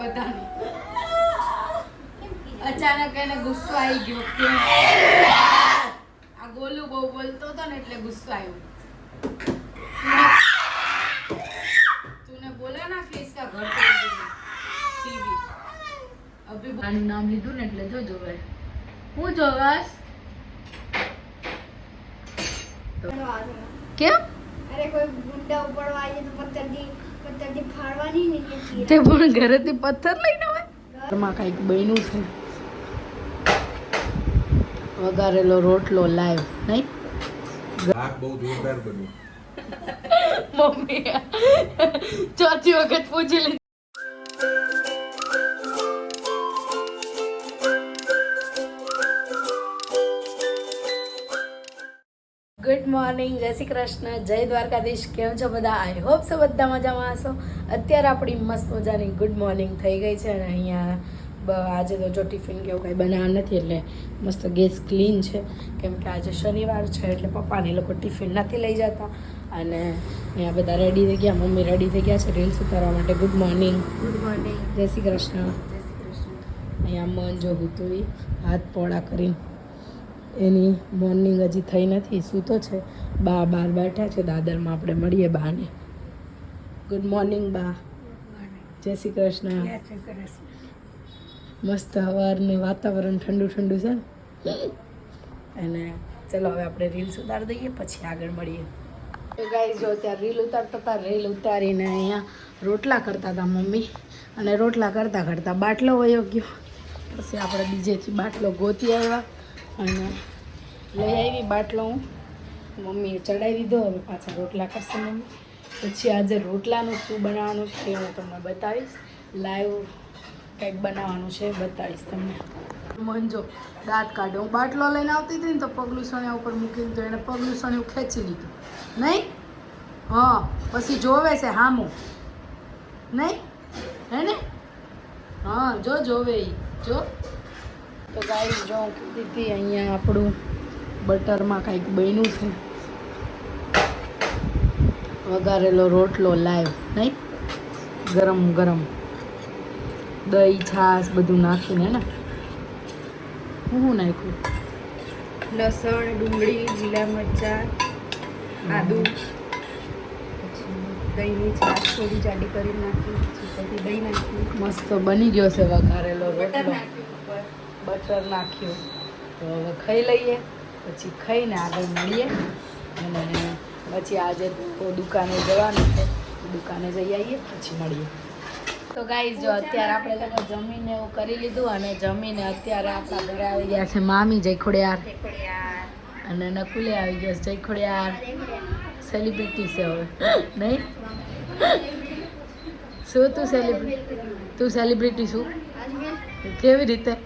બધાને. અચાનક એને ગુસ્સો આવી ગયો. કે આ ગોલુ બહુ બોલતો હતો ને એટલે ગુસ્સો આવ્યો. તુને બોલા ના કે ઇસકા ઘર ટીવી. અભી આનું નામ લીધું ને એટલે જો જોવે. હું જોવાસ? કેમ? તે પણ ઘરેથી પથ્થર લઈને આવે. ઘરમાં કંઈક બન્યું છે. વઘારેલો રોટલો લાઈવ નહીં? બહુ જોરદાર બન્યું. મમ્મી ચોથી વખત પૂછી મોર્નિંગ જય શ્રી કૃષ્ણ જય દ્વારકાધીશ કેમ છો બધા? આઈ હોપ સો બધા મજામાં હશો. અત્યારે આપણી મસ્ત મજાની ગુડ મોર્નિંગ થઈ ગઈ છે અને અહીંયા આજે તો જો ટિફિન કે એવું કાંઈ બનાવવા નથી એટલે મસ્ત ગેસ ક્લીન છે. કેમ કે આજે શનિવાર છે એટલે પપ્પાને લોકો ટિફિન નથી લઈ જતા. અને અહીંયા બધા રેડી થઈ ગયા મમ્મી રેડી થઈ ગયા છે રીલ્સ ઉતારવા માટે. ગુડ મોર્નિંગ ગુડ મોર્નિંગ જય શ્રી કૃષ્ણ. જય શ્રી કૃષ્ણ. અહીંયા મન જોગું હતું ઈ હાથ પોળા કરીને. એની મોર્નિંગ હજી થઈ નથી સૂતો છે? બા બાર બેઠા છે દાદરમાં આપણે મળીએ બાને. ગુડ મોર્નિંગ બા. જય શ્રી કૃષ્ણ. મસ્ત હવારને વાતાવરણ ઠંડુ ઠંડુ છે અને ચલો હવે આપણે રીલ્સ ઉતારી દઈએ પછી આગળ મળીએ. તો ગાઈસ જો ત્યાં રીલ ઉતારતા હતા રીલ ઉતારીને અહીંયા રોટલા કરતા હતા મમ્મી. અને રોટલા કરતાં કરતાં બાટલો વયો ગયો. પછી આપણે બીજેથી બાટલો ગોતી આવ્યા. અને લઈ આવી બાટલો હું. મમ્મીએ ચડાવી દીધો હવે પાછા રોટલા કરશે મમ્મી. પછી આજે રોટલાનું શું બનાવવાનું છે એ હું તમને બતાવીશ. લાઈવ કંઈક બનાવવાનું છે બતાવીશ તમને. મંજો દાંત કાઢો હું બાટલો લઈને આવતી હતી ને તો પગલું સણિયા ઉપર મૂકીને તો એને પગલું સણિયું ખેંચી લીધું. નહીં? હા, પછી જોવે છે હામું. નહીં? હે ને? હા, જો જોવે જો. તો ગાઈ જો દીધી અહીંયા આપણું બટરમાં કંઈક બન્યું છે. વઘારેલો રોટલો લાઈવ નહીં? ગરમ ગરમ. દહીં છાશ બધું નાખીને ને? હું નાખ્યું? લસણ ડુંગળી લીલા મરચાં આદુ. દહીંની છાશ થોડી જાડી કરી નાખી પછી દહીં નાખ્યું. મસ્ત બની ગયો છે વઘારેલો રોટલો. બટર નાખ્યું. તો હવે ખાઈ લઈએ, પછી ખાઈને આગળ મળીએ. અને પછી આજે દુકાને જવાનું છે દુકાને જઈ આવીએ, પછી મળીએ. તો ગાઈઝ જો અત્યારે આપણે લોકો જમીને એવું કરી લીધું અને જમીને અત્યારે આપણા ઘરે આવી ગયા છે મામી જયખોડિયાર. અને નકુલે આવી ગયો છે જયખોડિયાર. સેલિબ્રિટી છે હવે. નહીં? શું તું સેલિબ્રિટી તું સેલિબ્રિટી શું? કેવી રીતે?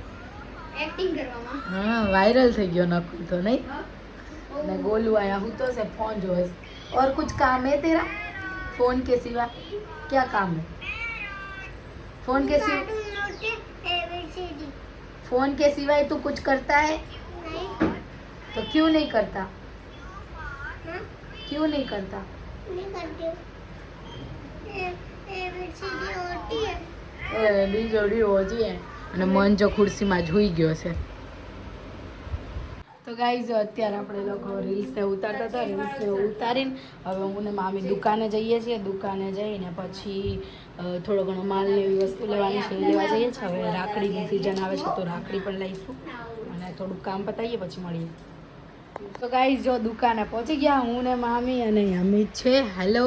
એક્ટિંગ કરવામાં હા વાયરલ થઈ ગયો નકુલ તો નહીં ને गोलू आया हूँ तो से फोन जो है और कुछ काम है तेरा फोन के सिवा क्या काम है फोन के सिवा फोन के सिवाय तू कुछ करता है तो क्यों नहीं करता क्यों नहीं करता એ બીજોડી ઓજી હે અને મન જો ખુરશીમાં જોઈ ગયો છે. તો ગાઈ જો અત્યારે આપણે લોકો રીલ્સને ઉતારતા હતા રીલ્સને ઉતારીને હવે હું ને મામી દુકાને જઈએ છીએ, દુકાને જઈને પછી થોડો ઘણો માલ એવી વસ્તુ લેવાની છે લેવા જઈએ છીએ. હવે રાખડીની સિઝન આવે છે તો રાખડી પણ લઈશું અને થોડુંક કામ પતાવીએ, પછી મળીએ. તો ગાઈ જો દુકાને પહોંચી ગયા હું ને મામી અને અમિત છે. હેલો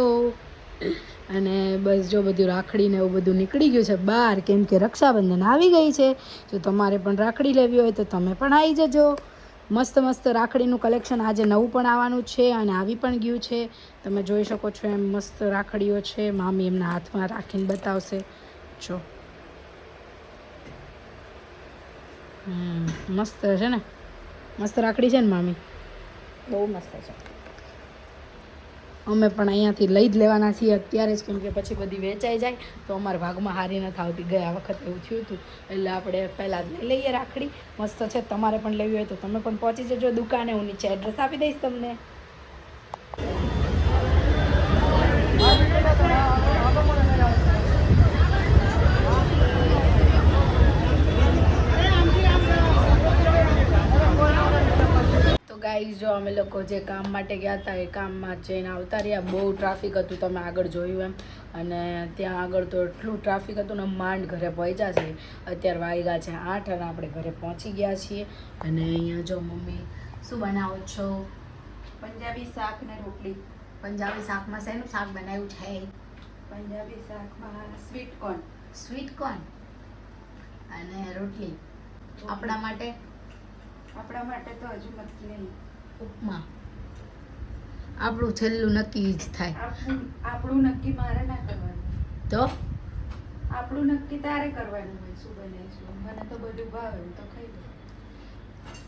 અને બસ જો બધું રાખડી ને એવું બધું નીકળી ગયું છે બહાર, કેમ કે રક્ષાબંધન આવી ગઈ છે જો તમારે પણ રાખડી લેવી હોય તો તમે પણ આવી જજો. મસ્ત મસ્ત રાખડીનું કલેક્શન આજે નવું પણ આવવાનું છે અને આવી પણ ગયું છે. તમે જોઈ શકો છો એમ મસ્ત રાખડીઓ છે, મામી એમના હાથમાં રાખીને બતાવશે. જો. મસ્ત છે ને? મસ્ત રાખડી છે ને, મામી? બહુ મસ્ત છે. અમે પણ અહીંયાથી લઈ જ લેવાના છીએ અત્યારે જ, કેમ કે પછી બધી વેચાઈ જાય, તો અમારા ભાગમાં હારી નથી આવતી. ગયા વખત એવું થયું હતું, એટલે આપણે પહેલાં જ લઈ લઈએ રાખડી. મસ્ત છે, તમારે પણ લેવી હોય તો તમે પણ પહોંચી જજો દુકાને, હું નીચે એડ્રેસ આપી દઈશ તમને. ગાઈઝ જો અમે લોકો જે કામ માટે ગયા હતા એ કામમાં જઈને આવતા રહ્યા. બહુ ટ્રાફિક હતું તમે આગળ જોયું એમ. અને ત્યાં આગળ તો એટલું ટ્રાફિક હતું ને માંડ ઘરે પહોંચ્યા છે. અત્યારે વાગ્યા છે આઠ અને આપણે ઘરે પહોંચી ગયા છીએ. અને અહીંયા જો મમ્મી શું બનાવો છો? પંજાબી શાક ને રોટલી. પંજાબી શાકમાં શેનું શાક બનાવ્યું છે? પંજાબી શાકમાં સ્વીટ કોર્ન સ્વીટ કોર્ન અને રોટલી. આપણા માટે? આપણા માટે તો હજુ નક્કી નહીં. ઉપમા. આપણું છેલ્લું નક્કી જ થાય. આપણું નક્કી મારે ના કરવાનું. તો? આપણું નક્કી તારે કરવાનું હોય શું બનાવીશું મને તો બધું ભાવે તો ખાઈ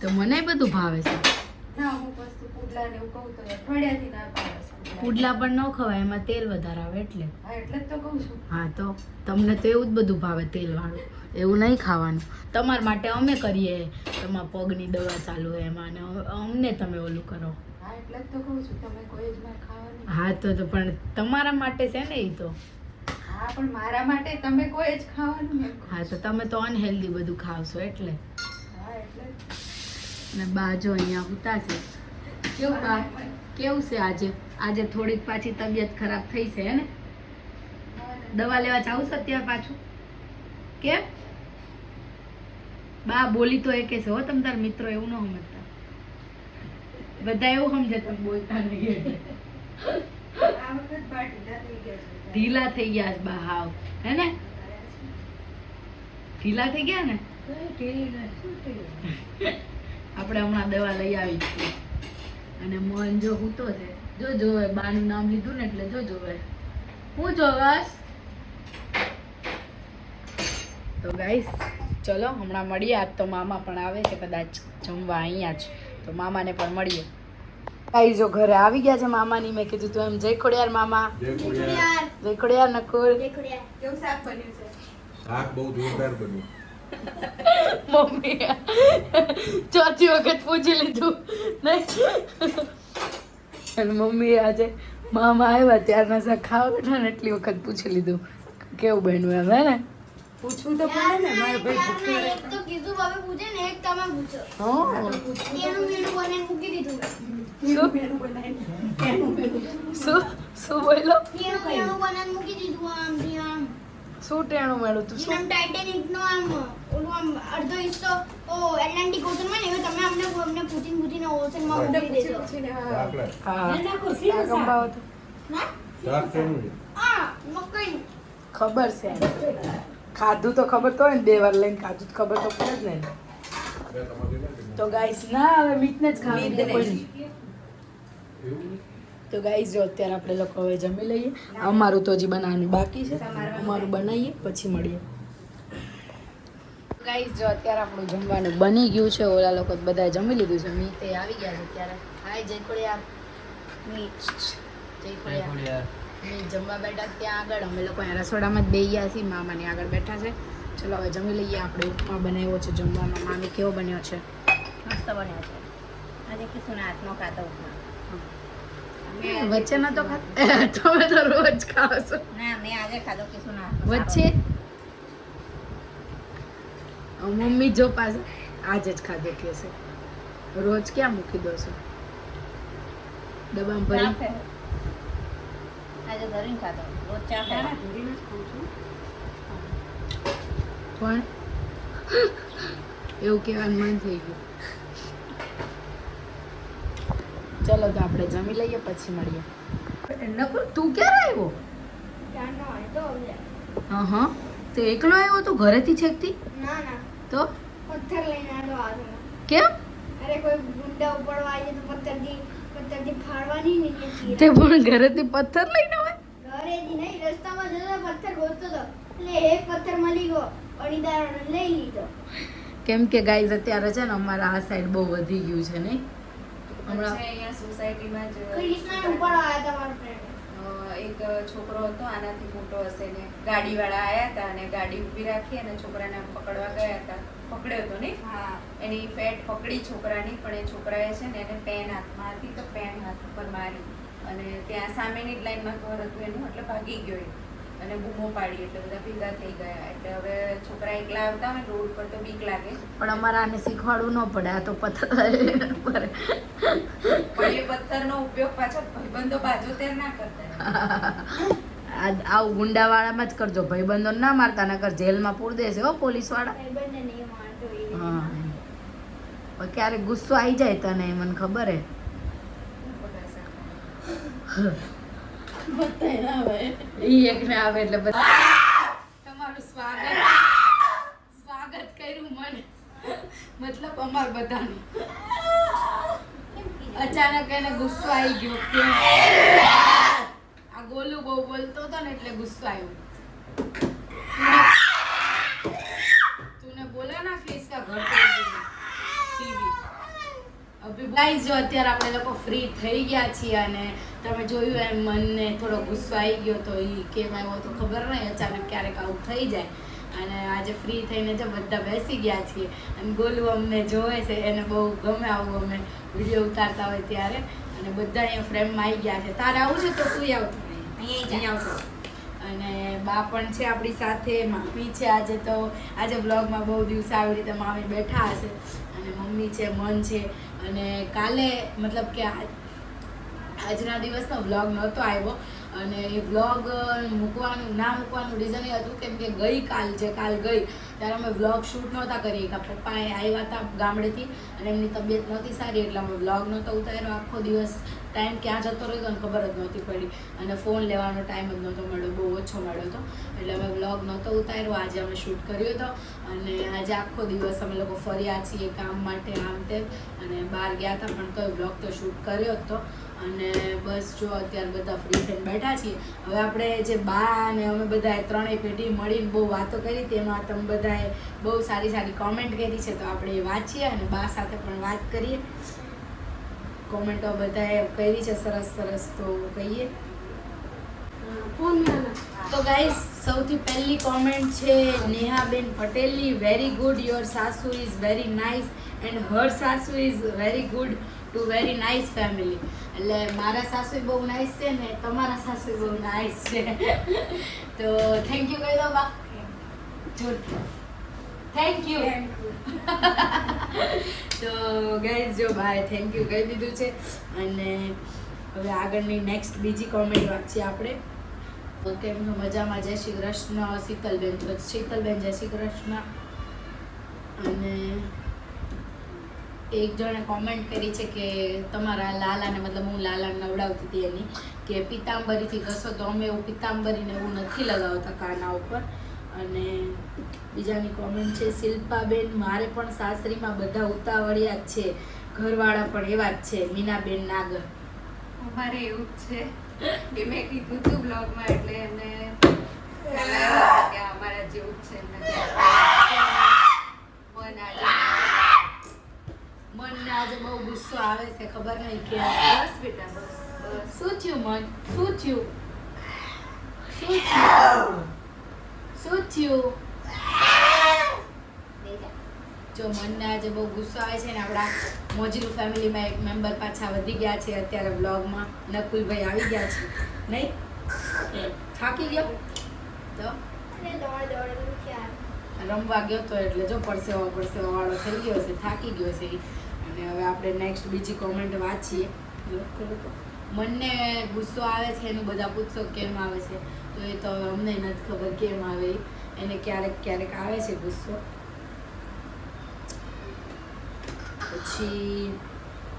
તો મને બધું ભાવે છે. પુડલા ને એવું કહું તો અઠવાડિયાથી ના પાડે પુડલા પણ ન ખવાય એમાં તેલ વધારે આવે એટલે. હા એટલે જ તો કહું છું. હા તો તમને તો એવું જ બધું ભાવે તેલવાળું. એવું નહીં ખાવાનું. તમારા માટે અમે કરીએ. તમારા પગની દવા ચાલુ હોય એમાં અને અમને તમે ઓલું કરો. હા એટલે તો કહું છું તમે કોઈ જ મારે ખાવાની હા તો તો પણ તમારા માટે છે ને એ તો. હા પણ મારા માટે તમે કોઈ જ ખાવાનું હા તો તમે તો અનહેલ્ધી બધું ખાવશો એટલે. ને એટલે જ. અને બા જો અહીંયા ઉતાજે કેવું બા? કેવું છે આજે? આજે થોડીક પાછી તબિયત ખરાબ થઈ છે ને? દવા લેવા જાવ છો અત્યારે પાછું? કેમ? બા બોલી તો એકે છે હો તમે તાર મિત્રો એવું ન સમજતા. બધા એવું સમજે તમે બોલતા નહીં ઢીલા થઈ ગયા છે. બા હાવ. હે ને? ઢીલા થઈ ગયા ને? આપણે હમણાં દવા લઈ આવી છીએ. અને મોહન જો હૂતો છે. જો જોવે બાનું નામ લીધું ને એટલે જો જોવે. હું જોવાસ? તો ગાઈસ ચલો હમણાં મળીએ. આજ તો મામા પણ આવે છે કદાચ જમવા અહીંયા જ. તો મામાને પણ મળીએ. ગાઈસ જો ઘરે આવી ગયા છે મામાની મેં કીધું તું એમ જય ખોડિયાર મામા. જય ખોડિયાર. નકુર શાક બન્યું છે? શાક બહુ જોરદાર બન્યું. મમ્મી ચોથી વખત પૂછી લીધું. નહીં. અને મમ્મી આજે મામા આવ્યા ત્યારના શાક ખાવા બેઠા ને એટલી વખત પૂછી લીધું. કેવું બન્યું એમ હે ને? પૂછવું તો પડે ને મારે ભાઈ ભૂખ્યો રહે. એક તો કીધું બાબે પૂછે ને એક તમે પૂછો. હં. એનું મેનુ બનાવીને મૂકી દીધું. શું? મેનુ બનાવીને એનું મેનુ. શું? શું બોલો એનું મેનુ બનાવીને મૂકી દીધું આમ થી આમ. શું ટેણું મેળું તું? શું? ટાઇટેનિક નો આમ ઓલું આમ અડધો હિસ્સો ઓ એટલાન્ટિક ઓશનમાં ને એવું તમે અમને અમને પૂછીને પૂછીને ઓશનમાં મૂકી દેજો હા. તો? આ મકઈ. ખબર છે. ખાધું તો ખબર તો હોય ને બે વાર લઈને ખાધું ખબર તો પડે જ ને? તો ગાઈસ ના હવે મીટને જ ખાવી મીત કોઈ. તો ગાઈસ જો અત્યારે આપણે લોકો હવે જમી લઈએ. અમારું તો હજી બનાવવાનું બાકી છે. અમારું બનાવીએ પછી મળીએ. ગાઈસ જો અત્યારે આપણું જમવાનું બની ગયું છે. ઓલા લોકો બધા જમી લીધું છે. મી તે આવી ગયા છે અત્યારે. હાય જય ખોડિયાર મીટ જય ખોડિયાર મી જમવા બેઠા ત્યાં આગળ અમે લોકો રસોડામાં જ ગયા છીએ. મામાની આગળ બેઠા છે. ચલો હવે જમી લઈએ આપણે. ઉપમા બનાવ્યો છે જમવામાં મામી કેવો બન્યો છે? મસ્ત બન્યો છે. આજે કિશુના હાથનો ખાતો ઉપમા. વચ્ચે નતો ખાતા તમે તો રોજ છો. ના મેં આજે ખાધો કિશુના વચ્ચે? મમ્મી જો પાસે આજે જ ખાધો કે રોજ ક્યાં મૂકી દો છો? ડબ્બામાં. ભરી. આજે ધરીને ખાધો. રોજ ચા ના, ના, જ ખાઉં છું. પણ એવું કહેવાનું મન થઈ ગયું. ચલો તો આપણે જમી લઈએ પછી મળીએ. નકુર તું ક્યારે આવ્યો. હા હા તો એકલો આવ્યો તું ઘરેથી છેકતી ના ના. તો? પથ્થર લઈને આવ્યો કેમ? અરે કોઈ ગુંડા ઉપડવા આવીએ તો પથ્થરથી પથ્થરથી ફાડવાની ને તે પણ ઘરેથી પથ્થર લઈને આવે? ઘરેથી નહીં રસ્તામાં જતો પથ્થર ગોતતો હતો એટલે એક પથ્થર મળી ગયો અણીદાર લઈ લીધો. કેમ કે ગાઈઝ અત્યારે છે ને અમારા આ સાઈડ બહુ વધી ગયું છે નહીં? હમણાં અહીંયા સોસાયટીમાં જ કૃષ્ણને ઉપર આવ્યા તમારો ફ્રેન્ડ એક છોકરો હતો આનાથી મોટો હશે ને ગાડીવાળા આવ્યા હતા અને ગાડી ઊભી રાખી અને છોકરાને પકડવા ગયા હતા. પકડ્યો હતો ને હા. એની ફેટ પકડી છોકરાની પણ એ છોકરાએ છે ને એને પેન હાથમાં હતી તો પેન હાથ ઉપર મારી અને ત્યાં સામેની જ લાઈનમાં ઘર હતું એનું એટલે ભાગી ગયો એ. અને બૂમો પાડી એટલે બધા ભેગા થઈ ગયા. એટલે હવે છોકરા એકલા આવતા હોય રોડ પર તો બીક લાગે. પણ અમારે આને શીખવાડવું ન પડે આ તો પથ્થર પણ એ પથ્થરનો ઉપયોગ પાછો ભાઈબંધો બાજોતેર ના કરતા. આ ગુંડા વાળામાં જ કરજો. ભાઈબંધો ના મારતા નકર જેલમાં પૂર દેશે હો પોલીસવાળા. હા ક્યારેક ગુસ્સો આવી જાય તને મને ખબર હે. સ્વાગત. કર્યું મને. મતલબ અમાર બધાનું. અચાનક એને ગુસ્સો આવી ગયો આ ગોલું બહુ બોલતો હતો ને એટલે ગુસ્સો આવ્યો. તું બોલા ના કે ઘર અભી જો અત્યારે આપણે લોકો ફ્રી થઈ ગયા છીએ અને તમે જોયું એમ મનને થોડો ગુસ્સો આવી ગયો તો એ કેમ આવ્યો તો ખબર નહીં અચાનક ક્યારેક આવું થઈ જાય. અને આજે ફ્રી થઈને જો બધા બેસી ગયા છીએ. અને ગોલું અમને જોવે છે એને બહુ ગમે આવું અમે વીડિયો ઉતારતા હોય ત્યારે. અને બધા અહીંયા ફ્રેમમાં આવી ગયા છે. તારે આવું છે તો તું આવતું અહીંયા આવતો અને બા પણ છે આપણી સાથે મામી છે આજે તો, આજે બ્લોગમાં બહુ દિવસ આવી રીતે મામી બેઠા હશે. અને મમ્મી છે, મન છે. અને કાલે મતલબ કે આજના દિવસનો વ્લોગ નહોતો આવ્યો. અને એ વ્લોગ મૂકવાનું, ના મૂકવાનું રીઝન એ હતું કેમ કે ગઈ કાલ જે કાલ ગઈ, ત્યારે અમે વ્લોગ શૂટ નહોતા કરી કે પપ્પા આવ્યા હતા ગામડેથી અને એમની તબિયત નહોતી સારી એટલે અમે વ્લોગ નહોતો ઉતાર્યો. આખો દિવસ ટાઈમ ક્યાં જતો રહ્યો હતો ખબર જ નહોતી પડી. અને ફોન લેવાનો ટાઈમ જ નહોતો મળ્યો, બહુ ઓછો મળ્યો હતો એટલે અમે વ્લોગ નહોતો ઉતાર્યો, આજે અમે શૂટ કર્યો હતો અને આજે આખો દિવસ અમે લોકો ફર્યા છીએ કામ માટે, આમ તેમ. અને બહાર ગયા હતા, પણ તોય વ્લોગ તો શૂટ કર્યો હતો અને બસ જો અત્યારે બધા ફ્રી થઈને બેઠા છીએ. હવે આપણે જે બા અને અમે બધાએ ત્રણેય પેઢી મળીને બહુ વાતો કરી તેમાં તમે બધાએ બહુ સારી સારી કોમેન્ટ કરી છે. તો આપણે એ વાંચીએ અને બા સાથે પણ વાત કરીએ. કોમેન્ટો બધાએ કરી છે સરસ સરસ તો કહીએ. તો ગાઈસ સૌથી પહેલી કોમેન્ટ છે નેહાબેન પટેલની વેરી ગુડ યોર સાસુ is very nice and her સાસુ is very good to very nice family એટલે મારા સાસુ બહુ નાઇસ છે ને તમારા સાસુ બહુ નાઇસ છે. તો થેન્ક યુ કહી દો બા. જોરથી. થેન્ક યુ તો ગાઈઝ જો ભાઈ થેન્ક યુ કહી દીધું છે. અને હવે આગળની નેક્સ્ટ બીજી કોમેન્ટ વાંચીએ આપણે. તો કેમ છો? મજામાં? જય શ્રી કૃષ્ણ. શીતલબેન તો શીતલબેન, જય શ્રી કૃષ્ણ. અને એક જણે કોમેન્ટ કરી છે કે તમારા લાલાને, મતલબ હું લાલાને નવડાવતી હતી એની, કે પિતાંબરીથી ઘસો તો અમે એવું પિતાંબરીને એવું નથી લગાવતા કાના ઉપર. અને બીજાની કોમેન્ટ છે શિલ્પાબેન મારે પણ સાસરીમાં બધા ઉતાવળિયા જ છે. ઘરવાળા પણ એવા જ છે. મીનાબેન નાગર અમારે એવું જ છે એ મેં કીધું હતું બ્લોગમાં એટલે એમને અમારા જેવું જ છે મન આજે મનને આજે બહુ ગુસ્સો આવે છે ખબર નહીં કે બસ બેટા બસ બસ. શું થયું મન? શું થયું શું થયું શું થયું જો મનને આજે છે ને આપણા મોજીનું ફેમિલીમાં એક મેમ્બર પાછા વધી ગયા છે અત્યારે બ્લોગમાં નકુલભાઈ આવી ગયા છે. નહીં? થાકી ગયો? તો? રમવા ગયો તો એટલે જો પરસેવો પરસેવા વાળો થઈ ગયો છે થાકી ગયો છે. અને હવે આપણે નેક્સ્ટ બીજી કોમેન્ટ વાંચીએ. મનને ગુસ્સો આવે છે એનું બધા પૂછશો કેમ આવે છે. તો એ તો અમને નથી ખબર કેમ આવે. એને ક્યારેક ક્યારેક આવે છે ગુસ્સો. પછી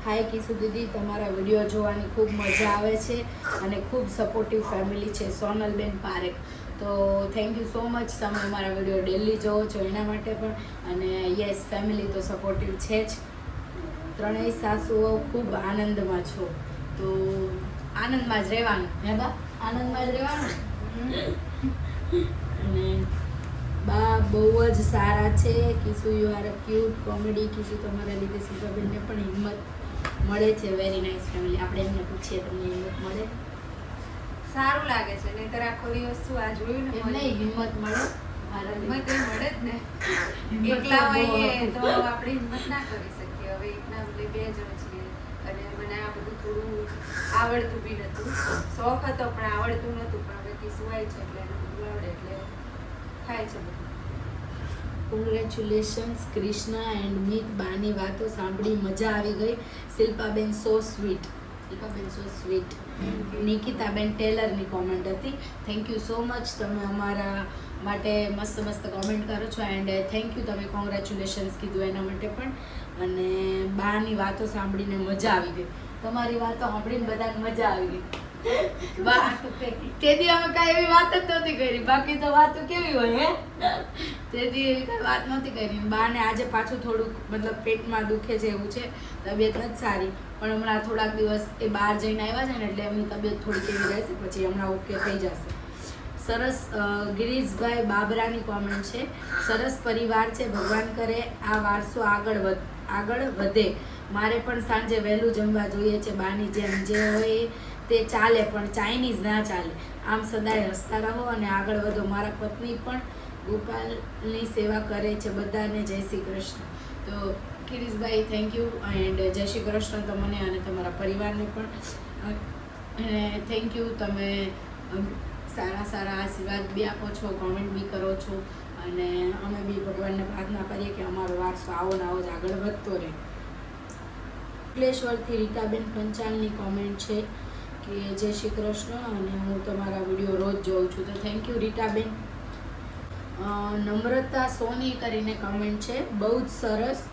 હાય સુધી દીદી, તમારા વીડિયો જોવાની ખૂબ મજા આવે છે અને ખૂબ સપોર્ટિવ ફેમિલી છે, સોનલબેન પારેખ. તો થેન્ક યુ સો મચ તમે અમારા વીડિયો ડેલી જોવો છો એના માટે પણ. અને યસ ફેમિલી તો સપોર્ટિવ છે જ. ત્રણેય સાસુઓ ખૂબ આનંદમાં છો. તો આનંદમાં જ રહેવાનું, હે બા? આનંદમાં જ રહેવાનું? અને બા બહુ જ સારા છે. Kishu you are cute comedy Kishu તમારા લીધે સીતાબેનને પણ હિંમત મળે છે. વેરી નાઇસ ફેમિલી આપણે એમને પૂછીએ તમને હિંમત મળે? સારું લાગે છે. નહીંતર આખો દિવસ શું આ જોયું ને એમને હિંમત મળે. હિંમત એ મળે જ ને. એકલા હોઈએ તો આપણે હિંમત ના કરી શકીએ. હવે એકના બદલે બે જણ છીએ અને મને આ બધું થોડું આવડતું બી નહોતું શોખ હતો પણ આવડતું નતું. પણ હવે કિસુ આવી છે એટલે એને બધું આવડે એટલે થાય છે કોંગ્રેચ્યુલેશન્સ ક્રિષ્ના એન્ડ મિત બાની વાતો સાંભળી મજા આવી ગઈ. Shilpaben so sweet Shilpaben so sweet નિકિતાબેન ટેલરની કોમેન્ટ હતી. થેન્ક યુ સો મચ તમે અમારા માટે મસ્ત મસ્ત કોમેન્ટ કરો છો એન્ડ થેન્ક યુ તમે કોંગ્રેચ્યુલેશન્સ કીધું એના માટે પણ. અને બાની વાતો સાંભળીને મજા આવી ગઈ. તમારી વાતો સાંભળીને બધાને મજા આવી ગઈ. તેથી અમે કઈ એવી વાત જ નહોતી કરી. બાકી તો વાતો કેવી હોય, હે? તેથી એવી કઈ વાત નહોતી કરી. બાને આજે પાછું થોડુંક, મતલબ પેટમાં દુખે છે એવું છે, તબિયત નથી સારી. પણ હમણાં થોડાક દિવસ એ બહાર જઈને આવ્યા છે ને, એટલે એમની તબિયત થોડીક એવી રહેશે, પછી હમણાં ઓકે થઈ જશે. સરસ ગિરીશભાઈ બાબરાની કોમેન્ટ છે. સરસ પરિવાર છે, ભગવાન કરે, આ વારસો આગળ વધ, આગળ વધે. મારે પણ સાંજે વહેલું જમવા જોઈએ છે, બાની જેમ જે હોય તે ચાલે પણ ચાઇનીઝ ના ચાલે. આમ સદાય હસતા રહો અને આગળ વધો. મારા પત્ની પણ ગોપાલની સેવા કરે છે. બધાને જય શ્રી કૃષ્ણ. તો કિરીશભાઈ થેન્ક યુ એન્ડ જય શ્રી કૃષ્ણ તમને અને તમારા પરિવારને પણ. અને થેન્ક યુ તમે સારા સારા આશીર્વાદ બી આપો છો કોમેન્ટ બી કરો છો. અને અમે બી ભગવાનને પ્રાર્થના કરીએ કે અમારો વારસો આવો ને આવો જ આગળ વધતો રહે. અંકલેશ્વરથી રીટાબેન પંચાલની કોમેન્ટ છે. કે જય શ્રી કૃષ્ણ અને હું તમારા વીડિયો રોજ જોઉં છું. તો થેન્ક યુ રીટાબેન. નમ્રતા સોની કરીને કમેન્ટ છે. બહુ જ સરસ.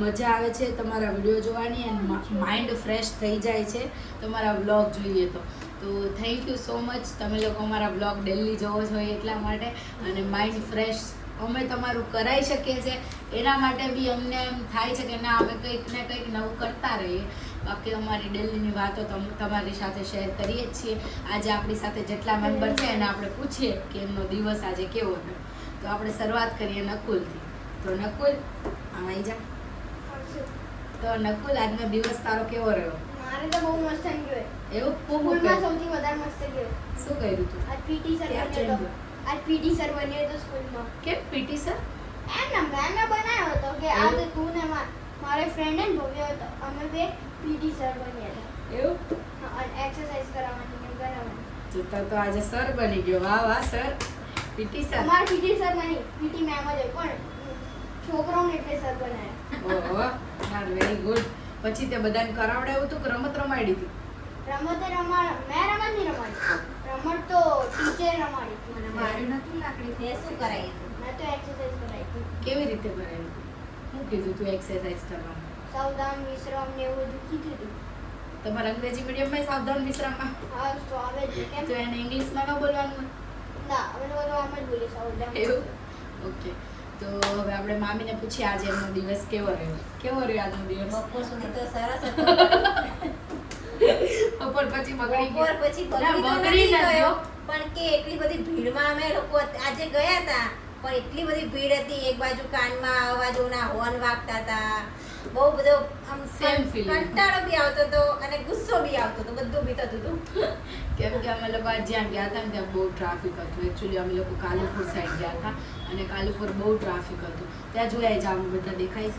મજા આવે છે તમારા વીડિયો જોવાની અને માઇન્ડ ફ્રેશ થઈ જાય છે તમારા વ્લોગ જોઈએ તો. તો થેન્ક યુ સો મચ તમે લોકો અમારા વ્લોગ ડેલી જોવો છો એટલા માટે. અને માઇન્ડ ફ્રેશ અમે તમારું કરાવી શકીએ છીએ. એના માટે બી અમને એમ થાય છે કે ના, અમે કંઈક ને કંઈક નવું કરતા રહીએ. બાકી અમારી ડેલીની વાતો તમ તમારી સાથે શેર કરીએ જ છીએ. આજે આપણી સાથે જેટલા મેમ્બર છે એને આપણે પૂછીએ કે એમનો દિવસ આજે કેવો રહ્યો. તો આપણે શરૂઆત કરીએ નકુલથી. તો નકુલ આમાં જા. તો નકુલ આજનો દિવસ તારો કેવો રહ્યો? મારે તો બહુ મસ્ત ગયો એવું? સ્કૂલમાં સૌથી વધારે મસ્ત ગયો. શું કર્યું તું? આજ પીટી સર બન્યો હતો આજ પીટી સર બન્યો હતો સ્કૂલમાં. કેમ પીટી સર? એમ ના મેં બનાવ્યો હતો કે આજે તું ને મારે ફ્રેન્ડ ને ભવ્ય હતો. અમે બે પીટી સર બન્યા હતા. એવું? હા, અને એક્સરસાઇઝ કરાવવાની ને કરાવવાની. જોતા તો આજે સર બની ગયો. વાહ વાહ સર. PT sir. અમાર પીટી સર નહીં પીટી મેમ જ પણ છોકરાઓને એટલે સર બનાવ્યા ઓહો હા વેરી ગુડ પછી તે બધાને કરાવડાવ્યું હતું કે રમત રમાડી હતી? રમતે રમાડ મેં રમત નહીં રમાડી. રમત તો ટીચર રમાડી. મને માર્યું નતું લાકડી. તે શું કરાવી મેં તો એક્સરસાઇઝ કરાવી કેવી રીતે કરાવ્યું હું કીધું તું એક્સરસાઇઝ કરવાનું. સાવધાન વિશ્રામ ને એવું બધું કીધું હતું તમારા અંગ્રેજી મીડિયમમાં સાવધાન વિશ્રામમાં? હા તો આવે છે કેમ? તો એને ઇંગ્લિશમાં ન બોલવાનું? ના અમે લોકો આમ જ બોલીએ સાવધાન. એવું? ઓકે. તો હવે આપણે મામીને પૂછીએ આજે એમનો દિવસ કેવો રહ્યો? કેવો રહ્યો આજનો દિવસ? બપોર સુધી તો સરસ હતો બપોર પછી બગડી બપોર પછી બગડી તો ગયો પણ કે એટલી બધી ભીડમાં અમે લોકો આજે ગયા હતા પણ એટલી બધી ભીડ હતી એક બાજુ કાનમાં અવાજોના હોર્ન વાગતા હતા બહુ બધો આમ સેમ. કંટાળો બી આવતો હતો અને ગુસ્સો બી આવતો હતો બધું બી થતું હતું. કેમ કે અમે લોકો જ્યાં ગયા હતા ત્યાં બહુ ટ્રાફિક હતું. એકચ્યુઅલી અમે લોકો કાલુપુર સાઈડ ગયા હતા અને કાલુપુર બહુ ટ્રાફિક હતું. ત્યાં જોયા જ આમ બધા દેખાય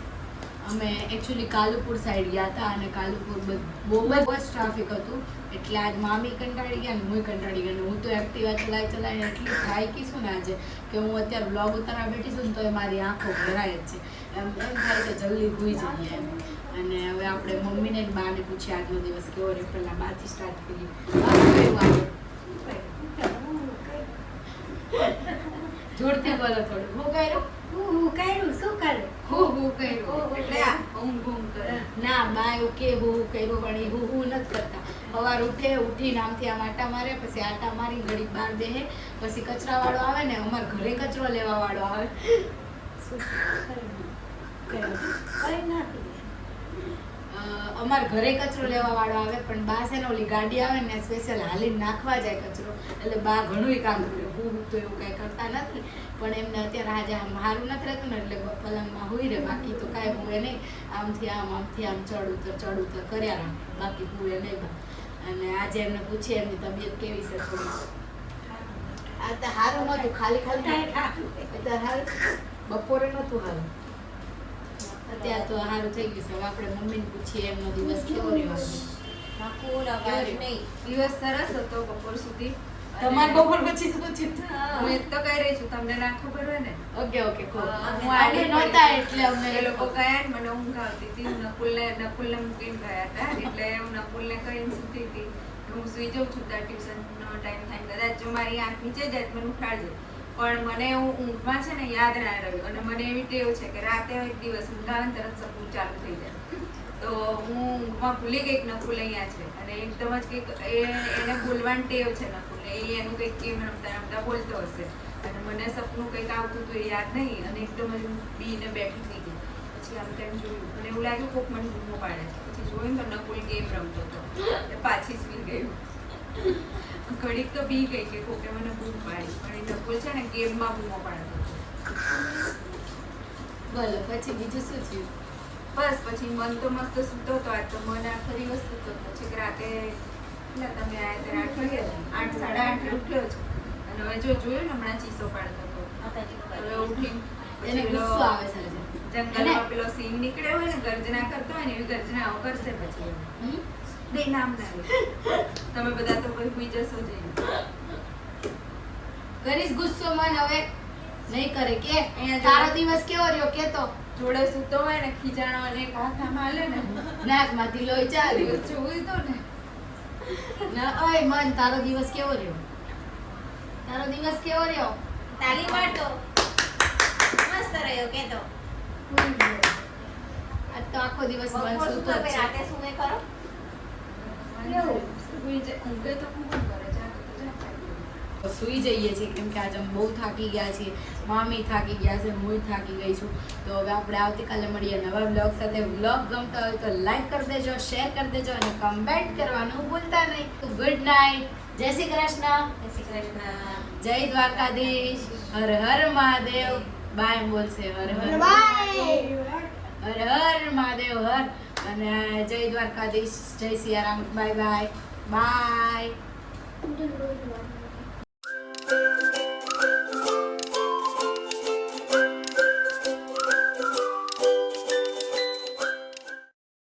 અમે એકચ્યુઅલી કાલુપુર સાઈડ ગયા હતા અને કાલુપુર બહુ જ જ ટ્રાફિક હતું. એટલે આજ મામી કંટાળી ગયા ને હું કંટાળી ગયા હું તો એક્ટિવા ચલાવી ચલાવીને એટલી થાકી છું ને આજે કે હું અત્યારે બ્લોગ ઉતારવા બેઠી છું ને તો એ મારી આંખો ભરાય જ છે. એમ એમ થાય છે જલ્દી ભૂઈ જઈએ એમ. અને હવે આપણે મમ્મીને જ બાને પૂછીએ આજનો દિવસ કેવો રહ્યો? પહેલાં બાથી સ્ટાર્ટ કરીએ. શું? જોરથી બોલો થોડું. હું કર્યું? હું હું કર્યું? શું કર્યું? હું હું કર્યું. એટલે કરે ના બા એવું કે હું હું કર્યું પણ એ હું હું નથી કરતા. સવાર ઉઠે ઉઠીને આમથી આમ આટા મારે પછી આટા મારી ઘડી બહાર બેહે પછી કચરાવાળો આવે ને અમારા ઘરે કચરો લેવા વાળો આવે અ, અમાર ઘરે કચરો લેવા વાળો આવે પણ બા છે ને ઓલી ગાડી આવે ને સ્પેશિયલ હાલીને નાખવા જાય કચરો. એટલે બા ઘણું કામ કર્યું હું તો એવું કાંઈ કરતા નથી પણ એમને અત્યારે આજે આમ સારું નથી રહેતું ને એટલે પલંગમાં હોય રે બાકી તો કાંઈ હું નહીં. આમથી આમ આમથી આમ ચડ ઉતર ચડ ઉતર કર્યા રાખે. બાકી હું એ નહીં અને આજે એમને પૂછીએ એમની તબિયત કેવી છે થોડી. આ તો સારું નહોતું ખાલી ખાલી. બપોરે નહોતું સારું અત્યારે તો સારું થઈ ગયું છે. હવે આપણે મમ્મીને પૂછીએ એમનો દિવસ કેવો નહીં. દિવસ સરસ હતો બપોર સુધી. તમારે બપોર પછી શું હું તો કહી રહી છું. તમને ના ખબર હોય ને? Okay okay cool. હા, હું આડી નહોતા એટલે અમને એ લોકો ગયા મને ઊંઘ આવતી હતી. નકુલને નકુલને મૂકીને ગયા હતા. એટલે હું નકુલને કહીને સૂતી હતી હું સુઈ જાઉં છું ત્યાં ટ્યુશનનો ટાઈમ થાય કદાચ જો મારી આંખ નીચે જાય મને ઉઠાડજે. પણ મને હું ઊંઘમાં છે ને યાદ ના રહ્યું અને મને એવી ટેવ છે કે રાતે એક દિવસ ઊંઘ આવે તરત સપનું ચાલુ થઈ જાય. તો હું ઊંઘમાં ભૂલી ગઈ નકુલ અહીંયા છે. અને એકદમ જ કંઈક એને બોલવાની ટેવ છે નકુલ. એ એનું કંઈક ગેમ રમતા રમતા બોલતો હશે. અને મને સપનું કંઈક આવતું હતું એ યાદ નહીં. અને એકદમ જ બીને બેઠી થઈ ગઈ. પછી આમ તેમ જોયું. અને એવું લાગ્યું કોક મને બૂમો પાડે છે. પછી જોયું તો નકુલ ગેમ રમતો હતો. પાછી સુઈ ગયું. ઘડીક તો બી ગઈ કે કોકે મને બૂમ પાડી. પણ એ નકુલ છે ને ગેમમાં બૂમો પાડતો બોલો પછી બીજું શું થયું? બસ પછી મન તો મસ્ત સૂતો હતો. આજ તો મન આખો દિવસ સૂતો હતો. પછી રાતે એટલે તમે આયા ત્યારે આઠ વાગે આઠ સાડા આઠે ઉઠ્યો છે અને હવે જો જોયું ને હમણાં ચીસો પાડતો હતો. હવે ઉઠી ગુસ્સો પેલો આવે છે જંગલમાં પેલો સિંહ નીકળ્યો હોય ને ગર્જના કરતો હોય ને એવી ગર્જનાઓ કરશે પછી? બે નામ તમે બધા તો કોઈ હુઈ જશો જઈને કરીશ ગુસ્સો મન હવે નહીં કરે કે? અહીંયા તારો દિવસ કેવો રહ્યો કે તો જોડે સૂતો હોય ને ખીજાણો અને એક હાથ આમ હાલે ને. નાકમાંથી લોહી ચાલ્યું દિવસ જોયું તો ને. ના ઓય મન તારો દિવસ કેવો રહ્યો? તારો દિવસ કેવો રહ્યો? તાલી પાડતો. મસ્ત રહ્યો કે તો આજ તો આખો દિવસ મન સૂતો છે. રાતે સુવે કરે સૂઈ જઈએ છીએ કેમ કે આજે અમે બહુ થાકી ગયા છીએ. મામી થાકી ગયા છે હું થાકી ગઈ છું. તો હવે આપણે આવતીકાલે મળીએ નવા બ્લોગ સાથે. બ્લોગ ગમતો હોય તો લાઈક કરી દેજો શેર કરી દેજો અને કમેન્ટ કરવાનું ભૂલતા નહીં. ગુડ નાઇટ જય શ્રી કૃષ્ણ. જય શ્રી કૃષ્ણ. જય દ્વારકાધીશ. હર હર મહાદેવ. બાય બોલશે હર હર. બાય હર હર મહાદેવ હર. અને જય દ્વારકાધીશ જય સિયારામ બાય બાય બાય.